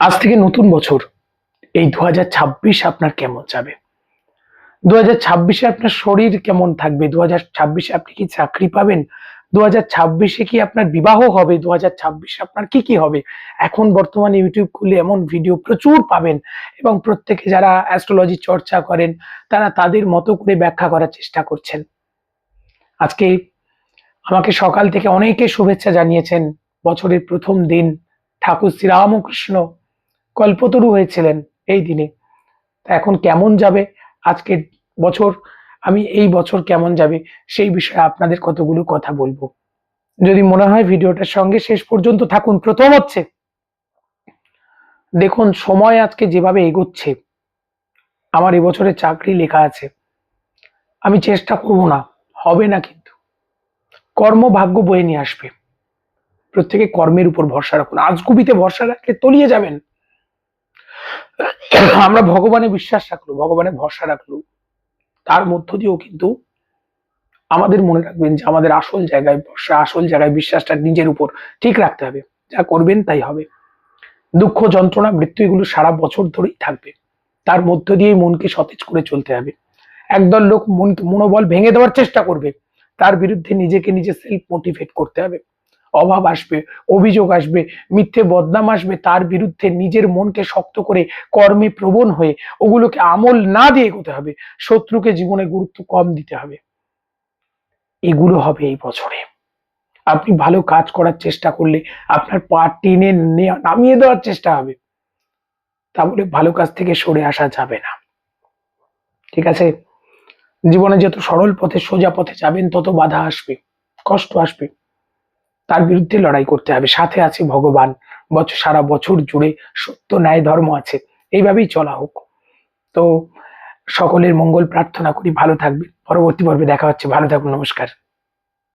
আজ থেকে নতুন বছর। এই দু হাজার ছাব্বিশ আপনার কেমন যাবে? দু হাজার ছাব্বিশে আপনার শরীর কেমন থাকবে? দু ছাব্বিশে আপনি কি চাকরি পাবেন? দু হাজার ছাব্বিশে কি আপনার বিবাহ হবে? দু ছাব্বিশে আপনার কি কি হবে? এখন বর্তমানে ইউটিউব খুলে এমন ভিডিও প্রচুর পাবেন এবং প্রত্যেকে যারা অ্যাস্ট্রোলজি চর্চা করেন, তারা তাদের মতো করে ব্যাখ্যা করার চেষ্টা করছেন। আজকে আমাকে সকাল থেকে অনেকে শুভেচ্ছা জানিয়েছেন, বছরের প্রথম দিন, ঠাকুর শ্রীরামকৃষ্ণ কল্পতরু হয়েছিলেন এই দিনে। এখন কেমন যাবে আজকের বছর? আমি এই বছর কেমন যাবে সেই বিষয়ে আপনাদের কতগুলো কথা বলব। যদি মনে হয় ভিডিওটার সঙ্গে শেষ পর্যন্ত থাকুন। প্রথম হচ্ছে, দেখুন সময় আজকে যেভাবে এগোচ্ছে, আমার এবছরে চাকরি লেখা আছে। আমি চেষ্টা করব না, হবে না কিন্তু। কর্ম ভাগ্য বয়ে নিয়ে আসবে। প্রত্যেকে কর্মের উপর ভরসা রাখুন। আজগুবিতে ভরসা রাখলে তলিয়ে যাবেন। আমরা ভগবানে বিশ্বাস রাখল, ভগবানে ভরসা রাখল। তার মধ্য দিয়েও কিন্তু আমাদের মনে রাখবেন যে আমাদের আসল জায়গায় ভরসা, আসল জায়গায় বিশ্বাসটা নিজের উপর ঠিক রাখতে হবে। যা করবেন তাই হবে। দুঃখ, যন্ত্রণা, মৃত্যু এগুলো সারা বছর ধরেই থাকবে। তার মধ্য দিয়েই মনকে সতেজ করে চলতে হবে। একদল লোক মনকে মনোবল ভেঙে দেওয়ার চেষ্টা করবে। তার বিরুদ্ধে নিজেকে নিজে সেলফ মোটিভেট করতে হবে। অভাব আসবে, অভিযোগ আসবে, মিথ্যে বদনাম আসবে, তার বিরুদ্ধে নিজের মনকে শক্ত করে কর্মে প্রবণ হয়ে ওগুলোকে আমল না দিয়ে এগোতে হবে। শত্রুকে জীবনে গুরুত্ব কম দিতে হবে। এগুলো হবে এই বছরে। আপনি ভালো কাজ করার চেষ্টা করলে আপনার পা টেনে নামিয়ে দেওয়ার চেষ্টা হবে। তা বলে ভালো কাজ থেকে সরে আসা যাবে না। ঠিক আছে? জীবনে যত সরল পথে সোজা পথে যাবেন, তত বাধা আসবে, কষ্ট আসবে। তার বিরুদ্ধে লড়াই করতে হবে। সাথে আছে ভগবান। বছর সারা বছর জুড়ে সত্য ন্যায় ধর্ম আছে। এইভাবেই চলা হোক। তো সকলের মঙ্গল প্রার্থনা করি। ভালো থাকবে পরবর্তী পর্বে দেখা হচ্ছে। ভালো থাকুন। নমস্কার।